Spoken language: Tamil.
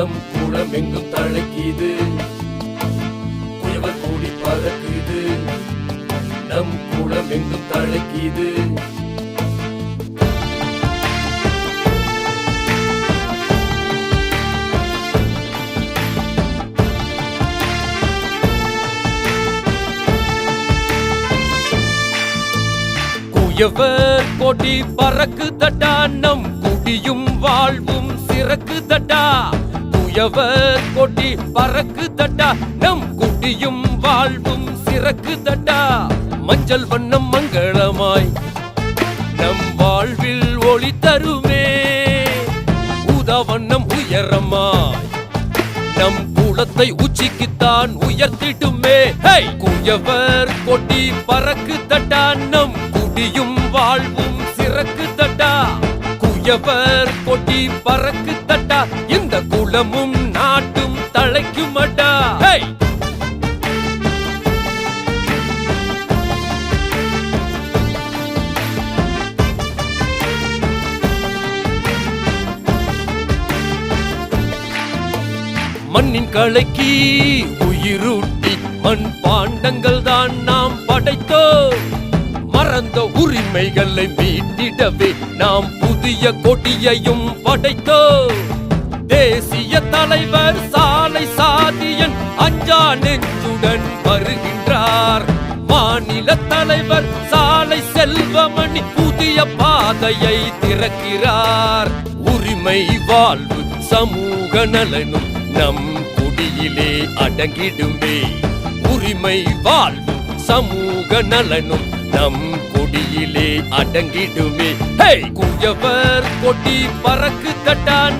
நம் கூடம் எங்கும் தழைக்குது. குயவர் கூடி பறக்குது. நம் கூடம் எங்கும் தழைக்குது. குயவர் கொடி பறக்குதடா. நம் குடியும் வாழ்வும் சிறக்குதடா. தட்டா குயவர் பறக்கு தட்டா. நம் குடியும் வாழ்வும் சிறக்கு தட்டா. மஞ்சள் வண்ணம் மங்களமாய் நம் வாழ்வில் ஒளி தருமே. ஊதா வண்ணம் உயரமாய் நம் குலத்தை உச்சிக்குத்தான் உயர்த்திட்டுமே. குயவர் கொட்டி பறக்கு தட்டா. நம் குடியும் வாழ்வும் சிறக்கு தட்டா. குயவர் கொட்டி பறக்கு தட்டா. இந்த குளமும் நாட்டும் தழைக்கும் அடா மண்ணின் கலைக்கு உயிரூட்டி மண் பாண்டங்கள் தான் நாம் படைத்தோம். மறந்த உரிமைகளை மீட்டிடவே நாம் புதிய கொடியையும் படைத்தோம். தேசிய தலைவர் சாலை சாதியன் அஞ்சா நெஞ்சுடன் வருகின்றார். மாநில தலைவர் சாலை செல்வமணி புதிய பாதையை திறக்கிறார். உரிமை வாழ்வு சமூக நலனும் நம் குடியிலே அடங்கிடுமே. உரிமை வாழ்வு சமூக நலனும் நம் கொடியிலே அடங்கிடுமே. குயவர் கொடி பறக்கு தட்டான்